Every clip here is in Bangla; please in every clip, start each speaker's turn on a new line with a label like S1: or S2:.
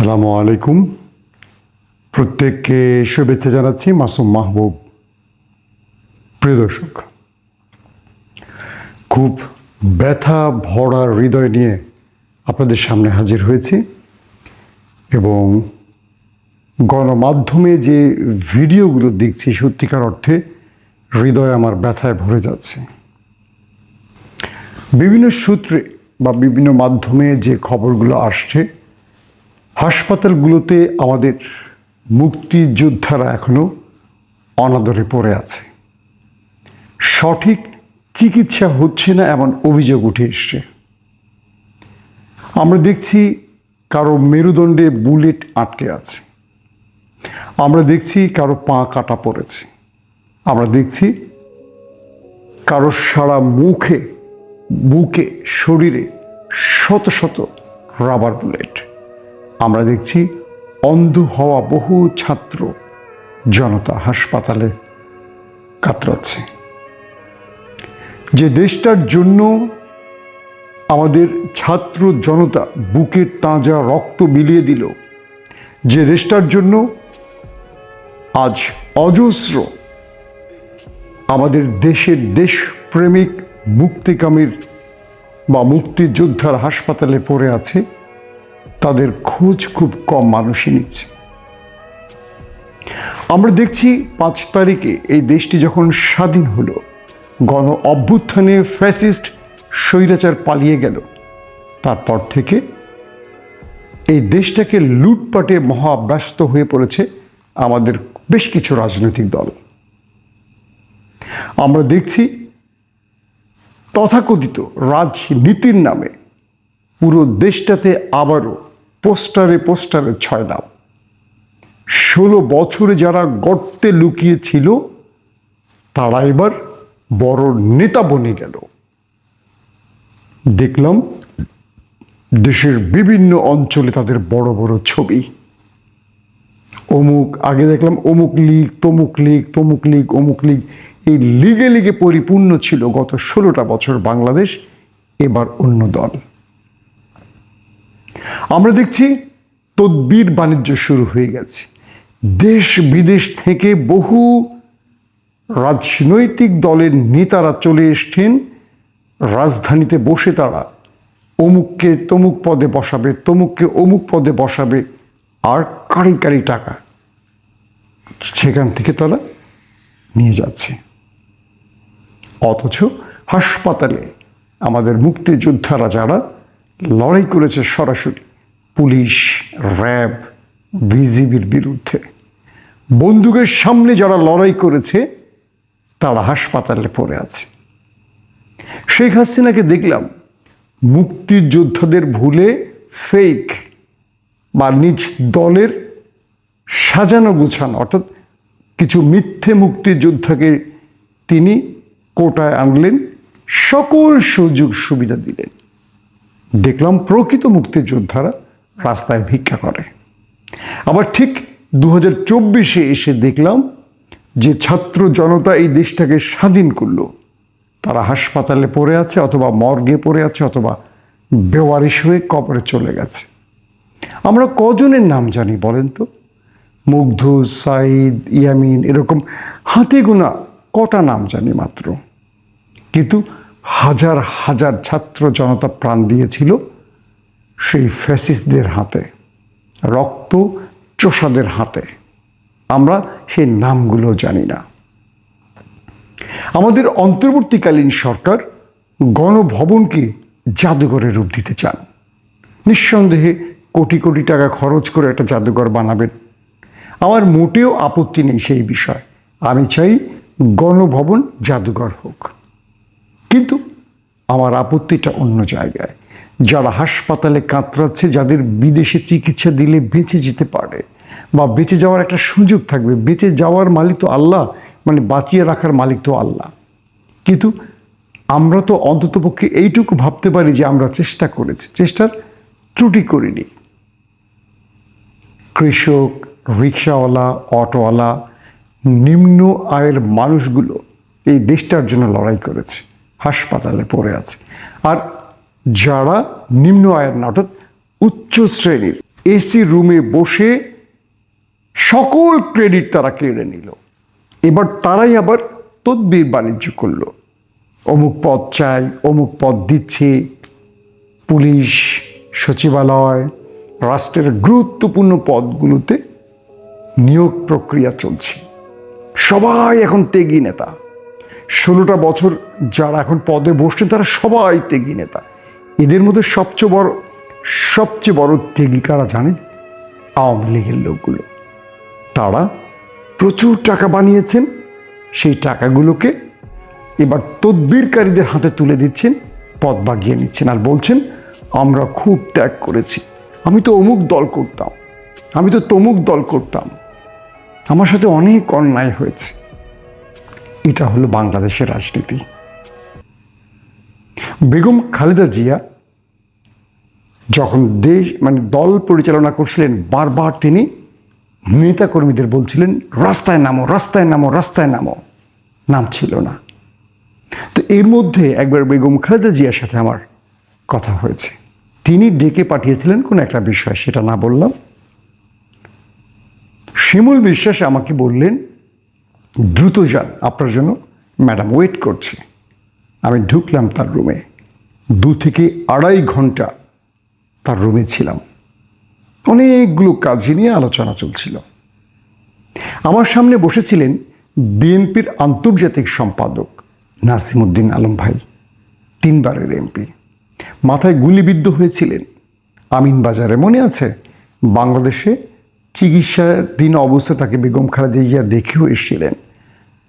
S1: আসসালামু আলাইকুম। প্রত্যেককে শুভেচ্ছা জানাচ্ছি মাসুম মাহবুব। প্রিয় দর্শক, খুব ব্যথা ভরা হৃদয় নিয়ে আপনাদের সামনে হাজির হয়েছি এবং গণমাধ্যমে যে ভিডিওগুলো দেখছি সত্যিকার অর্থে হৃদয় আমার ব্যথায় ভরে যাচ্ছে। বিভিন্ন সূত্রে বা বিভিন্ন মাধ্যমে যে খবরগুলো আসছে হাসপাতালগুলোতে আমাদের মুক্তিযোদ্ধারা এখনও অনাদরে পড়ে আছে। সঠিক চিকিৎসা হচ্ছে না এমন অভিযোগ উঠে এসছে। আমরা দেখছি কারও মেরুদণ্ডে বুলেট আটকে আছে। আমরা দেখছি কারও পা কাটা পড়েছে। আমরা দেখছি কারও সারা মুখে, বুকে, শরীরে শত শত রাবার বুলেট। আমরা দেখছি অন্ধ হওয়া বহু ছাত্র জনতা হাসপাতালে কাতরাচ্ছে। যে দেশটার জন্য আমাদের ছাত্র জনতা বুকের তাজা রক্ত বিলিয়ে দিল, যে দেশটার জন্য আজ অজস্র আমাদের দেশের দেশপ্রেমিক মুক্তিকামীর বা মুক্তিযোদ্ধার হাসপাতালে পড়ে আছে তাদের খোঁজ খুব কম মানুষই নিচ্ছে। আমরা দেখছি পাঁচ তারিখে এই দেশটি যখন স্বাধীন হলো, গণ অভ্যুত্থানে ফ্যাসিস্ট স্বৈরাচার পালিয়ে গেল। তারপর থেকে এই দেশটাকে লুটপাটে মহাব্যস্ত হয়ে পড়েছে আমাদের বেশ কিছু রাজনৈতিক দল। আমরা দেখছি তথাকথিত রাজনীতির নামে পুরো দেশটাতে আবারও পোস্টারে পোস্টারে ছয় নাম। ষোলো বছরে যারা গর্তে লুকিয়েছিল, তারা এবার বড় নেতা বনে গেল। দেখলাম দেশের বিভিন্ন অঞ্চলে তাদের বড় বড় ছবি। অমুক, আগে দেখলাম অমুক লীগ, তমুক লীগ তমুক লীগ, অমুক লীগ। এই লিগে লিগে পরিপূর্ণ ছিল গত ষোলোটা বছর বাংলাদেশ, এবার অন্য দল। আমরা দেখছি তদ্বির বাণিজ্য শুরু হয়ে গেছে। দেশ বিদেশ থেকে বহু রাজনৈতিক দলের নেতারা চলে এসছেন। রাজধানীতে বসে তারা অমুককে তমুক পদে বসাবে, তমুককে অমুক পদে বসাবে, আর কারি কারি টাকা সেখান থেকে তারা নিয়ে যাচ্ছে। অথচ হাসপাতালে আমাদের মুক্তিযোদ্ধারা যারা লড়াই করেছে সরাসরি। পুলিশ, র্যাব, বিজিবির বিরুদ্ধে। বন্দুকের সামনে যারা লড়াই করেছে, তারা হাসপাতালে পড়ে আছে। শেখ হাসিনাকে দেখলাম মুক্তিযোদ্ধাদের ভুলে ফেক বা নিজ দলের সাজানো গুছানো, অর্থাৎ কিছু মিথ্যে মুক্তিযোদ্ধাকে তিনি কোটায় আনলেন, সকল সুযোগ সুবিধা দিলেন। দেখলাম প্রকৃত মুক্তিযোদ্ধারা রাস্তায় ভিক্ষা করে। আবার ঠিক দু হাজার চব্বিশে এসে দেখলাম যে ছাত্র জনতা এই দেশটাকে স্বাধীন করল। তারা হাসপাতালে পড়ে আছে অথবা মর্গে পড়ে আছে অথবা বেওয়ারিশ হয়ে কবরে চলে গেছে। আমরা কজনের নাম জানি বলেন তো? মুগ্ধ সাইদ ইয়ামিন, এরকম হাতে গোনা কটা নাম জানি মাত্র। কিন্তু হাজার হাজার ছাত্র জনতা প্রাণ দিয়েছিল সেই ফ্যাসিস্টদের হাতে, রক্ত চোষাদের হাতে। আমরা সেই নামগুলো জানি না। আমাদের অন্তর্বর্তীকালীন সরকার গণভবনকে জাদুঘরে রূপ দিতে চান। নিঃসন্দেহে কোটি কোটি টাকা খরচ করে একটা জাদুঘর বানাবেন। আমার মোটেও আপত্তি নেই সেই বিষয়। আমি চাই গণভবন জাদুঘর হোক। কিন্তু আমার আপত্তিটা অন্য জায়গায়। যারা হাসপাতালে কাতরাচ্ছে, যাদের বিদেশে চিকিৎসা দিলে বেঁচে যেতে পারে বা বেঁচে যাওয়ার একটা সুযোগ থাকবে। বেঁচে যাওয়ার মালিক তো আল্লাহ মানে বাঁচিয়ে রাখার মালিক তো আল্লাহ। কিন্তু আমরা তো অন্ততপক্ষে এইটুকু ভাবতে পারি যে আমরা চেষ্টা করেছি। চেষ্টার ত্রুটি করিনি। কৃষক, রিক্সাওয়ালা, অটোওয়ালা, নিম্ন আয়ের মানুষগুলো এই দেশটার জন্য লড়াই করেছে। হাসপাতালে পড়ে আছে। আর যারা নিম্ন আয়ের অর্থাৎ উচ্চ শ্রেণির এসি রুমে বসে সকল ক্রেডিট তারা কেড়ে নিল। এবার তারাই আবার তদবির বাণিজ্য করল। অমুক পদ চাই, অমুক পদ দিচ্ছে। পুলিশ, সচিবালয়, রাষ্ট্রের গুরুত্বপূর্ণ পদগুলোতে নিয়োগ প্রক্রিয়া চলছে। সবাই এখন তেগি নেতা। ষোলোটা বছর যারা এখন পদে বসছে তারা সবাই তেগি নেতা। এদের মধ্যে সবচেয়ে বড় সবচেয়ে বড় তেগি কারা জানেন? আওয়ামী লীগের লোকগুলো। তারা প্রচুর টাকা বানিয়েছেন, সেই টাকাগুলোকে এবার তদবিরকারীদের হাতে তুলে দিচ্ছেন, পদ বাগিয়ে নিচ্ছেন আর বলছেন, আমরা খুব ত্যাগ করেছি। আমি তো অমুক দল করতাম। আমি তো তমুক দল করতাম। আমার সাথে অনেক অন্যায় হয়েছে। এটা হলো বাংলাদেশের রাজনীতি। বেগম খালেদা জিয়া যখন দেশ মানে দল পরিচালনা করছিলেন, বারবার তিনি নেতা কর্মীদের বলছিলেন, রাস্তায় নামো রাস্তায় নামো রাস্তায় নামো। নাম ছিল না। তো এর মধ্যে একবার বেগম খালেদা জিয়ার সাথে আমার কথা হয়েছে। তিনি ডেকে পাঠিয়েছিলেন কোন একটা বিষয়, সেটা না বললাম। শিমুল বিশ্বাস আমাকে বললেন দ্রুত যান আপনার জন্য। ম্যাডাম, ওয়েট করছে। আমি ঢুকলাম তার রুমে। দু থেকে আড়াই ঘণ্টা তার রুমে ছিলাম। অনেকগুলো কাজ নিয়ে আলোচনা চলছিল। আমার সামনে বসেছিলেন বিএনপির আন্তর্জাতিক সম্পাদক নাসিমুদ্দিন আলম ভাই, তিনবারের এমপি। মাথায় গুলিবিদ্ধ হয়েছিলেন। আমিন বাজারে মনে আছে? বাংলাদেশে চিকিৎসাধীন অবস্থা তাকে বেগম খালেদা জিয়া দেখেও এসেছিলেন।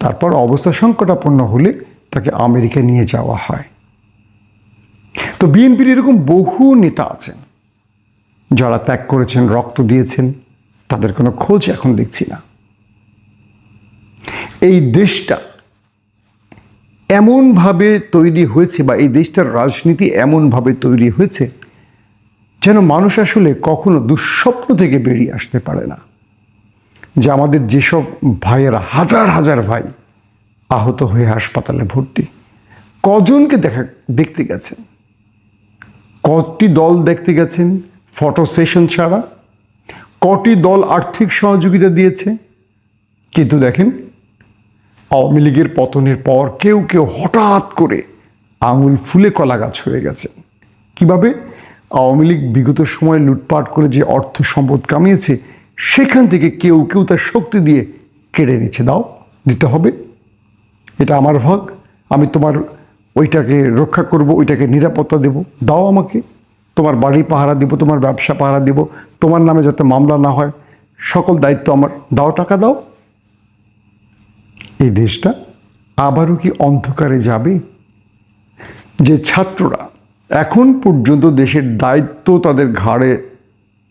S1: তারপর অবস্থা সংকটাপন্ন হলে তাকে আমেরিকা নিয়ে যাওয়া হয়। তো বিএনপির এরকম বহু নেতা আছেন, যারা ত্যাগ করেছেন, রক্ত দিয়েছেন, তাদের কোনো খোঁজ এখন দেখছি না। এই দেশটা এমনভাবে তৈরি হয়েছে বা এই দেশটার রাজনীতি এমনভাবে তৈরি হয়েছে যেন মানুষ আসলে কখনো দুঃস্বপ্ন থেকে বেরিয়ে আসতে পারে না। যে আমাদের যেসব ভাইয়েরা হাজার হাজার ভাই আহত হয়ে হাসপাতালে ভর্তি, কজনকে দেখা, দেখতে গেছেন? কটি দল দেখতে গেছেন ফটো সেশন ছাড়া? কটি দল আর্থিক সহযোগিতা দিয়েছে? কিন্তু দেখেন, আওয়ামী লীগের পতনের পর কেউ কেউ হঠাৎ করে আঙুল ফুলে কলা গাছ হয়ে গেছে। কীভাবে? আওয়ামী লীগ বিগত সময়ে লুটপাট করে যে অর্থ সম্পদ কামিয়েছে, সেখান থেকে কেউ কেউ তার শক্তি দিয়ে কেড়ে নিচ্ছে। দাও, দিতে হবে। এটা আমার ভাগ। আমি তোমার ওইটাকে রক্ষা করব, ওইটাকে নিরাপত্তা দেব। দাও আমাকে। তোমার বাড়ি পাহারা দিব, তোমার ব্যবসা পাহারা দিব। তোমার নামে যাতে মামলা না হয়। সকল দায়িত্ব আমার। দাও টাকা, দাও। এই দেশটা আবারও কি অন্ধকারে যাবে? যে ছাত্ররা এখন পর্যন্ত দেশের দায়িত্ব তাদের ঘাড়ে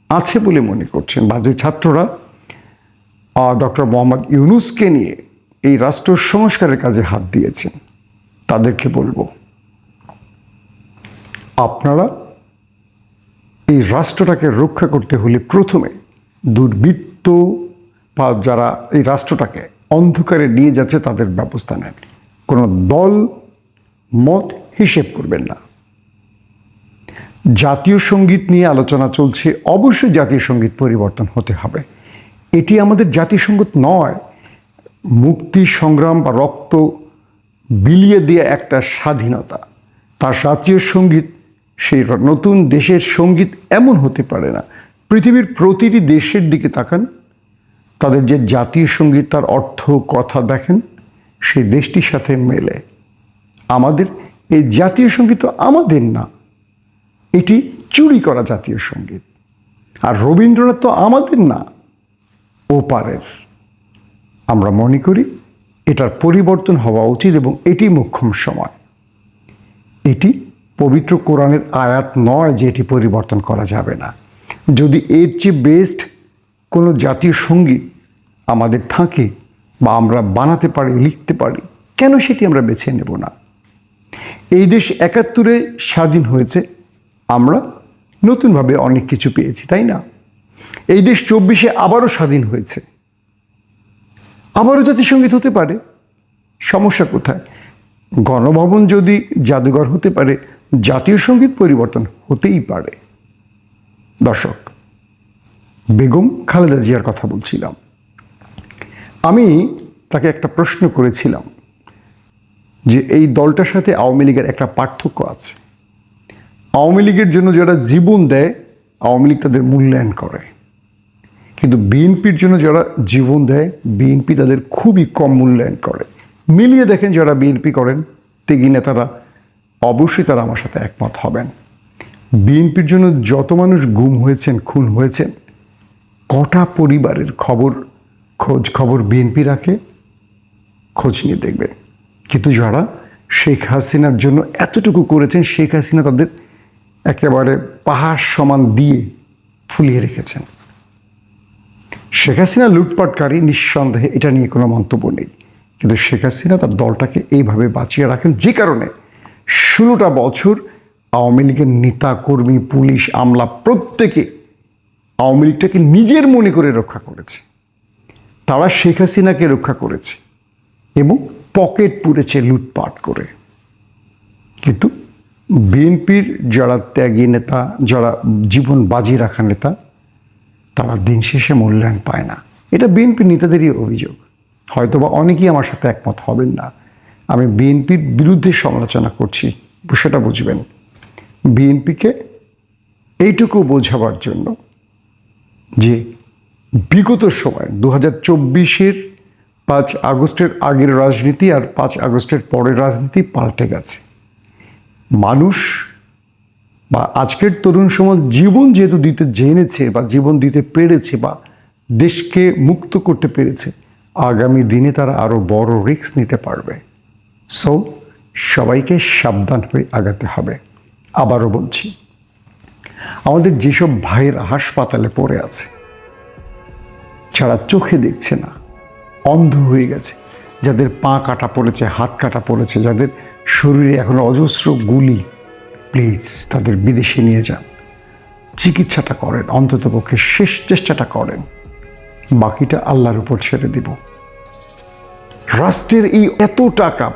S1: আছে বলে মনে করছেন বা যে ছাত্ররা ডক্টর মোহাম্মদ ইউনুসকে নিয়ে এই রাষ্ট্র সংস্কারের কাজে হাত দিয়েছেন। তাদেরকে বলব, আপনারা এই রাষ্ট্রটাকে রক্ষা করতে হলে প্রথমে দুর্বৃত্ত বা যারা এই রাষ্ট্রটাকে অন্ধকারে নিয়ে যাচ্ছে তাদের ব্যবস্থা নেন। কোনো দল মত হিসেব করবেন না। জাতীয় সংগীত নিয়ে আলোচনা চলছে, অবশ্যই জাতীয় সংগীত পরিবর্তন হতে হবে। এটি আমাদের জাতীয় সংগীত নয়, মুক্তি, সংগ্রাম বা রক্ত বিলিয়ে দেওয়া একটা স্বাধীনতা। তার জাতীয় সংগীত, সেই নতুন দেশের সংগীত এমন হতে পারে না। পৃথিবীর প্রতিটি দেশের দিকে তাকান, তাদের যে জাতীয় সংগীত, তার অর্থ, কথা দেখেন, সেই দেশটির সাথে মেলে। আমাদের, এই জাতীয় সংগীত আমাদের না। এটি চুরি করা জাতীয় সংগীত। আর রবীন্দ্রনাথ তো আমাদের না, ওপারের। আমরা মনে করি এটার পরিবর্তন হওয়া উচিত এবং এটি মোক্ষম সময়। এটি পবিত্র কোরআনের আয়াত নয় যে এটি পরিবর্তন করা যাবে না। যদি এর চেয়ে বেস্ট কোনো জাতীয় সংগীত আমাদের থাকে বা আমরা বানাতে পারি, লিখতে পারি, কেন সেটি আমরা বেছে নেব না? এই দেশ একাত্তরে স্বাধীন হয়েছে আমরা নতুনভাবে অনেক কিছু পেয়েছি, তাই না? এই দেশ চব্বিশে আবারও স্বাধীন হয়েছে। আবারও জাতিসংগীত হতে পারে। সমস্যা কোথায়? গণভবন যদি জাদুঘর হতে পারে, জাতীয় সংগীত পরিবর্তন হতেই পারে। দর্শক, বেগম খালেদা জিয়ার কথা বলছিলাম। আমি তাকে একটা প্রশ্ন করেছিলাম যে এই দলটার সাথে আওয়ামী লীগের একটা পার্থক্য আছে। আওয়ামী লীগের জন্য যারা জীবন দেয়, আওয়ামী লীগ তাদের মূল্যায়ন করে। কিন্তু বিএনপির জন্য যারা জীবন দেয়, বিএনপি তাদের খুবই কম মূল্যায়ন করে। মিলিয়ে দেখেন যারা বিএনপি করেন, ত্যাগী নেতারা, অবশ্যই তারা আমার সাথে একমত হবেন। বিএনপির জন্য যত মানুষ গুম হয়েছেন, খুন হয়েছেন, কটা পরিবারের খবর, খোঁজ খবর বিএনপি রাখে, খোঁজ নিয়ে দেখবেন। কিন্তু যারা শেখ হাসিনার জন্য এতটুকু করেছেন, শেখ হাসিনা তাদের একেবারে পাহাড় সমান দিয়ে ফুলিয়ে রেখেছেন। শেখ হাসিনা লুটপাটকারী নিঃসন্দেহে এটা নিয়ে কোনো মন্তব্য নেই। কিন্তু শেখ হাসিনা তার দলটাকে এইভাবে বাঁচিয়ে রাখেন যে কারণে ষোলোটা বছর আওয়ামী লীগের নেতা কর্মী পুলিশ, আমলা প্রত্যেকে আওয়ামী লীগটাকে নিজের মনে করে রক্ষা করেছে। তারা শেখ হাসিনাকে রক্ষা করেছে এবং পকেট পুড়েছে লুটপাট করে। কিন্তু বিএনপির যারা ত্যাগী নেতা, যারা জীবন বাজি রাখা নেতা, তারা দিন শেষে মূল্যায়ন পায় না। এটা বিএনপি নেতাদেরই অভিযোগ। হয়তোবা অনেকেই আমার সাথে একমত হবেন না। আমি বিএনপির বিরুদ্ধে সমালোচনা করছি, সেটা বুঝবেন। বিএনপিকে এইটুকু বোঝাবার জন্য যে বিগত সময় দু হাজার চব্বিশের পাঁচ আগস্টের আগের রাজনীতি আর পাঁচ আগস্টের পরের রাজনীতি পাল্টে গেছে। মানুষ বা আজকের তরুণ সমাজ জীবন যেহেতু দিতে জেনেছে বা জীবন দিতে পেরেছে বা দেশকে মুক্ত করতে পেরেছে, আগামী দিনে তারা আরও বড় রিস্ক নিতে পারবে। সো সবাইকে সাবধান হয়ে আগাতে হবে। আবারও বলছি, আমাদের যেসব ভাইয়েরা হাসপাতালে পড়ে আছে, যারা চোখে দেখছে না, অন্ধ হয়ে গেছে যাদের পা কাটা পড়েছে, হাত কাটা পড়েছে, যাদের শরীরে এখন অজস্র গুলি প্লিজ তাদের বিদেশে নিয়ে যান। চিকিৎসাটা করেন, অন্ততপক্ষে শেষ চেষ্টাটা করেন। বাকিটা আল্লাহর উপর ছেড়ে দিব। রাষ্ট্রের এই এত টাকা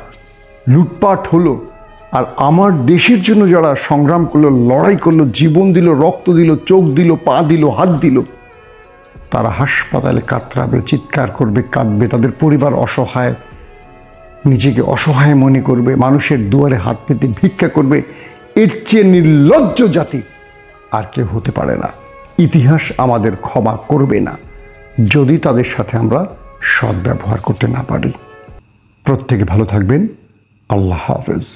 S1: লুটপাট হলো আর আমার দেশের জন্য যারা সংগ্রাম করল, লড়াই করল, জীবন দিল, রক্ত দিল, চোখ দিল, পা দিল, হাত দিল তারা হাসপাতালে কাতরাবে, চিৎকার করবে, কাঁদবে, তাদের পরিবার অসহায়, নিজেকে অসহায় মনে করবে, মানুষের দুয়ারে হাত পেতে ভিক্ষা করবে। এর চেয়ে নির্লজ্জ জাতি আর কেউ হতে পারে না। ইতিহাস আমাদের ক্ষমা করবে না, যদি তাদের সাথে আমরা সদ্ব্যবহার করতে না পারি। প্রত্যেকে ভালো থাকবেন। আল্লাহ হাফেজ।